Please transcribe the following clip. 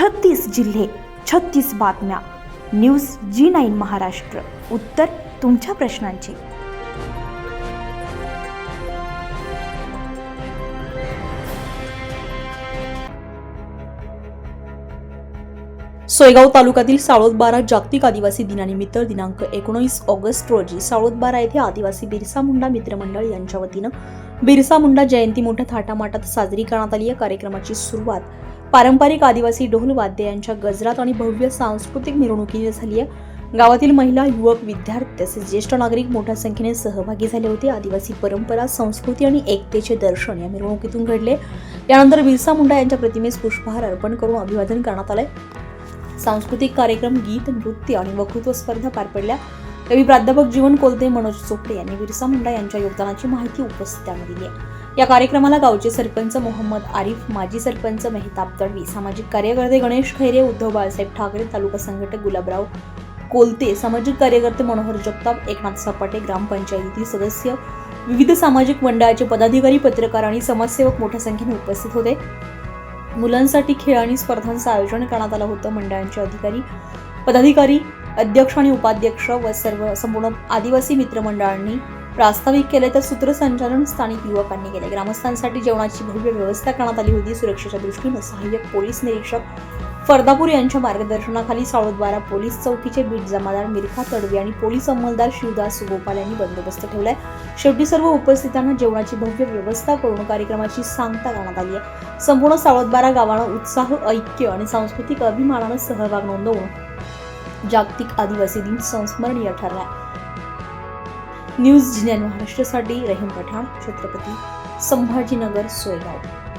छत्तीस जिल्हे छत्तीस बातम्या. न्यूज जी नाईन महाराष्ट्र. उत्तर तुमच्या प्रश्नांची. सोयगाव तालुक्यातील साळोदबारा जागतिक आदिवासी दिनानिमित्त दिनांक एकोणीस ऑगस्ट रोजी साळोदबारा येथे आदिवासी बिरसा मुंडा मित्रमंडळ यांच्या वतीनं बिरसा मुंडा जयंती मोठ्या थाटामाटात साजरी करण्यात आली. या कार्यक्रमाची सुरुवात पारंपरिक आदिवासी ढोल वाद्य यांच्या गजरात आणि भव्य सांस्कृतिक मिरवणुकीने झाली आहे. गावातील महिला युवक विद्यार्थी तसेच ज्येष्ठ नागरिक मोठ्या संख्येने सहभागी झाले होते. आदिवासी परंपरा संस्कृती आणि एकतेचे दर्शन या मिरवणुकीतून घडले. यानंतर बिरसा मुंडा यांच्या प्रतिमेस पुष्पहार अर्पण करून अभिवादन करण्यात आले सांस्कृतिक कार्यक्रम गीत नृत्य आणि वक्तृत्व स्पर्धा पार पडल्या. कवी प्राध्यापक जीवन कोलते मनोज चोपडे यांनी बिरसा मुंडा यांच्या योगदानाची माहिती उपस्थितांना दिली आहे. या कार्यक्रमाला गावचे सरपंच मोहम्मद आरिफ माजी सरपंच मेहताब तडवी सामाजिक कार्यकर्ते गणेश खैरे उद्धव बाळासाहेब ठाकरे तालुका संघटक गुलाबराव कोलते सामाजिक कार्यकर्ते मनोहर जगताप एकनाथ सपाटे ग्रामपंचायतीतील सदस्य विविध सामाजिक मंडळाचे पदाधिकारी पत्रकार आणि समाजसेवक मोठ्या संख्येने उपस्थित होते. मुलांसाठी खेळ आणि स्पर्धांचं आयोजन करण्यात आलं होतं. मंडळांचे अधिकारी पदाधिकारी अध्यक्ष आणि उपाध्यक्ष व सर्व संपूर्ण आदिवासी मित्रमंडळांनी प्रास्ताविक केले तर सूत्रसंचालन स्थानिक युवकांनी केले. ग्रामस्थांसाठी जेवणाची भव्य व्यवस्था करण्यात आली होती. सुरक्षेच्या दृष्टीनं सहाय्यक पोलीस निरीक्षक फरदापूर यांच्या मार्गदर्शनाखाली सावळद्वारा पोलीस चौकीचे बीट जमादार मिरखा तडवी आणि पोलीस अंमलदार शिवदास गोपाल यांनी बंदोबस्त ठेवलाय. शेवटी सर्व उपस्थितांना जेवणाची भव्य व्यवस्था करून कार्यक्रमाची सांगता करण्यात आली आहे. संपूर्ण सावळदबारा गावानं उत्साह ऐक्य आणि सांस्कृतिक अभिमानानं सहभाग नोंदवून जागतिक आदिवासी दिन संस्मरणीय ठरला न्यूज जिन्यान महाराष्ट्रासाठी रहीम पठाण छत्रपती संभाजीनगर सोयगाव.